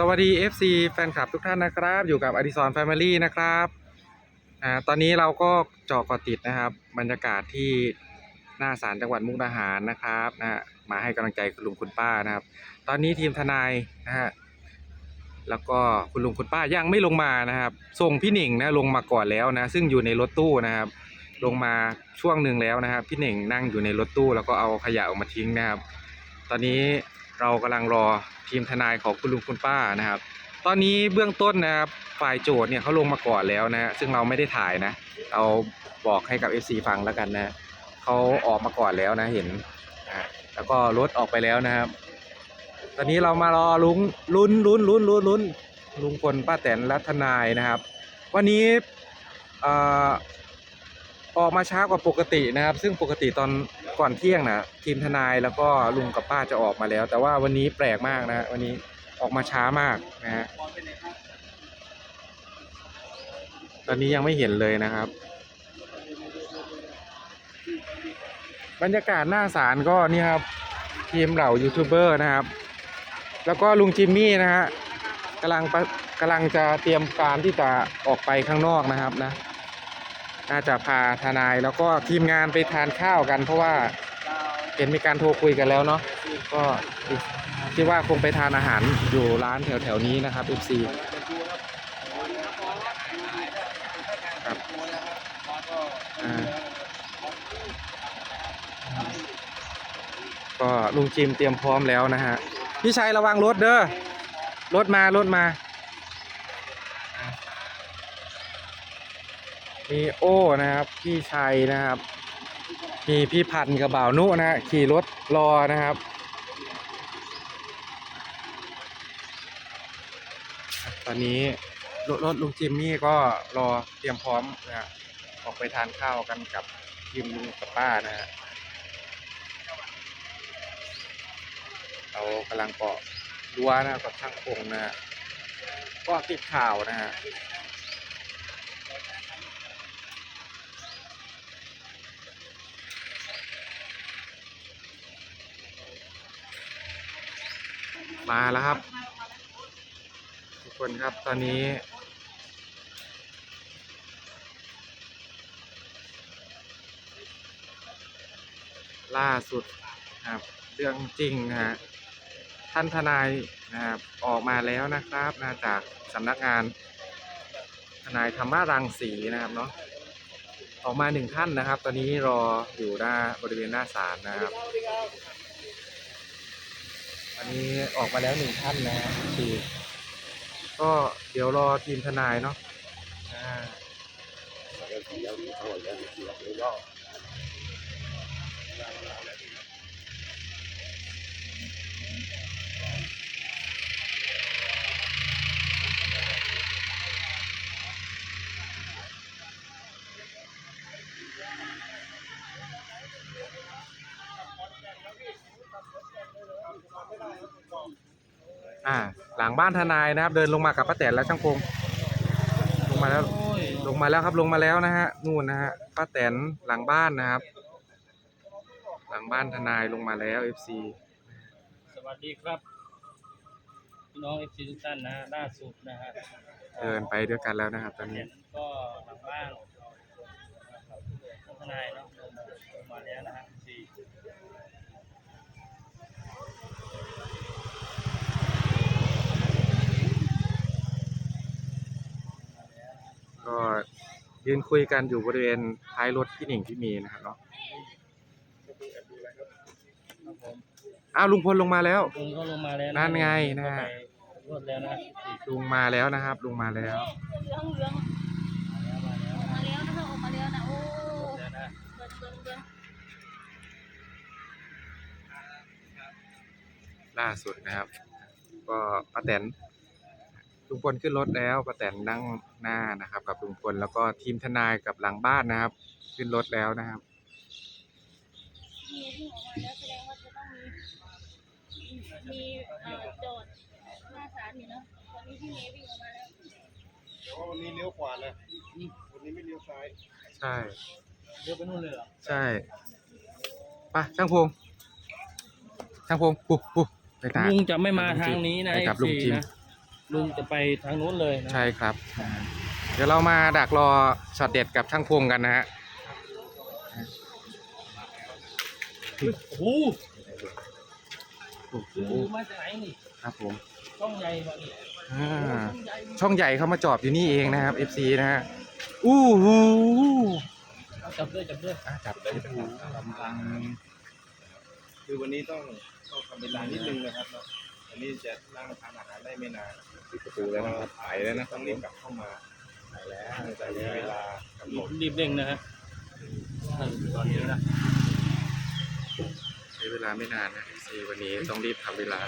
สวัสดี FC แฟนคลับทุกท่านนะครับ อยู่กับอดิสรแฟมิลี่นะครับอ่าตอนนี้เราก็เจาะเกาะติดนะครับ บรรยากาศที่หน้าศาลจังหวัดมุกดาหารนะครับนะฮะมาให้กำลังใจคุณลุงคุณป้านะครับ ตอนนี้ทีมทนายนะฮะแล้วก็คุณลุงคุณป้ายังไม่ลงมานะครับ ส่งพี่หนิงนะลงมาก่อนแล้วนะ ซึ่งอยู่ในรถตู้นะครับ ลงมาช่วงหนึ่งแล้วนะครับ พี่หนิงนั่งอยู่ในรถตู้ แล้วก็เอาขยะออกมาทิ้งนะครับ ตอนนี้ เรากำลังรอทีมทนายของคุณลุงคุณป้านะครับ ตอนนี้เบื้องต้นนะครับฝ่ายโจทย์เนี่ยเขาลงมาก่อนแล้วนะซึ่งเราไม่ได้ถ่ายนะ เราบอกให้กับ FC ฟังแล้วกันนะเขาออกมาก่อนแล้วนะเห็นแล้วก็รถออกไปแล้วนะครับ ตอนนี้เรามารอลุงลุ้นลุ้นลุ้นลุ้นลุ้นลุงพลป้าแตนและทนายนะครับ วันนี้ออกมาช้ากว่าปกตินะครับ ซึ่งปกติตอน ก่อนเที่ยงนะทีมทนายแล้วก็ลุงกับป้าจะออกมาแล้ว แต่ว่าวันนี้แปลกมากนะ วันนี้ออกมาช้ามากนะฮะตอนนี้ยังไม่เห็นเลยนะครับ บรรยากาศหน้าศาลก็นี่ครับ ทีมเหล่ายูทูบเบอร์นะครับ แล้วก็ลุงจิมมี่นะฮะกำลังกำลังจะเตรียมการที่จะออกไปข้างนอกนะครับนะ น่าจะพาทนายแล้วก็ทีมงานไปทานข้าวกัน เพราะว่าเห็นมีการโทรคุยกันแล้วเนาะก็คิดว่าคงไปทานอาหารอยู่ร้านแถวๆนี้นะครับ FC ครับก็ลุงจิมเตรียมพร้อมแล้วนะฮะพี่ชัยระวังรถเด้อรถมารถมา มีโอ้นะครับ พี่ชัยนะครับ มีพี่พันกับบ่าวนุนะขี่รถรอนะครับ ตอนนี้รถรถลุงจิมมี่ก็รอเตรียมพร้อมนะออกไปทานข้าวกันกับทีมลุงกับป้านะฮะเรากำลังเกาะรั้วนะกับช่างคงนะฮะก็ติดข่าวนะฮะ มาแล้วครับ ทุกคนครับตอนนี้ ล่าสุดนะครับเรื่องจริงนะฮะท่านทนายนะครับออกมาแล้วนะครับนะจากสำนักงานทนายธรรมรังสีนะครับเนาะออกมาหนึ่งท่านนะครับ ตอนนี้รออยู่หน้าบริเวณหน้าศาลนะครับ มีออกมาแล้วหนึ่งท่านนะคือก็เดี๋ยวรอทีมทนายเนาะอ่า อ่า หลังบ้านทนายนะครับ เดินลงมากับป้าแตนแล้วช่างพงลงมาแล้ว ลงมาแล้วครับลงมาแล้วนะฮะนู่นนะฮะป้าแตนหลังบ้านนะครับ หลังบ้านทนายลงมาแล้ว FC สวัสดีครับพี่น้องเอฟซีทุกท่านนะฮะล่าสุดนะฮะเดินไปด้วยกันแล้วนะครับ ตอนนี้เห็นก็หลังบ้านนะครับทนายเนาะลงมาแล้วนะฮะ ยืนคุยกันอยู่บริเวณท้ายรถพี่หนิงพี่มีนะครับเนาะครับผมอ้าวลุงพลลงมาแล้ว ลุงก็ลงมาแล้วนั่นไงนะก็ฮะไปรวดแล้วนะสี่ลุงมาแล้วนะครับลุงมาแล้ว เหลืองเหลืองมาแล้วออกมาแล้วนะคะออกมาแล้วนะโอ้มาแล้วนะเบิ่งเบิ่งเบิ่งล่าสุดนะครับ ก็ป้าแตน ลุงพลขึ้นรถแล้วป้าแตนนั่งหน้านะครับ กับลุงพลแล้วก็ทีมทนายกับหลังบ้านนะครับ ขึ้นรถแล้วนะครับ มีที่ออกมาแล้วแสดงว่าจะต้องมี มีเอ่อโจทย์หน้าศาลอยู่เนาะตอนนี้พี่เมย์วิ่งออกมาแล้วแต่ว่าวันนี้เลี้ยวขวานะวันนี้ไม่เลี้ยวซ้ายใช่ เลี้ยวไปนู่นเลยเหรอใช่ไปช่างพงช่างพงปุ๊บปุ๊บไปตามลุงจะไม่มาทางนี้นะไปเอกับฟลุงซีจิมนะ ลุงจะไปทางนู้นเลยนะใช่ครับ เดี๋ยวเรามาดักรอช็อตเด็ดกับช่างพงกันนะฮะโอ้โหคือมาจากไหนนี่ครับผมช่องใหญ่กว่านี่อ่าช่องใหญ่ช่องใหญ่เข้ามาจอบอยู่นี่เองนะครับ FC นะฮะอู้หูเอาจับด้วยจับด้วยอะจับได้กำลังคือวันนี้ต้องต้องทำเวลานิดนึงนะครับเนาะ อันนี้จะนั่งทานอาหารได้ไม่นานปิดประตูแล้วนะครับไปแล้วนะต้องรีบกลับเข้ามาไปแล้วแต่มีเวลากำหนดรีบเร่งนะฮะตอนนี้นะใช้เวลาไม่นานนะ FC วันนี้ต้องรีบทำเวลา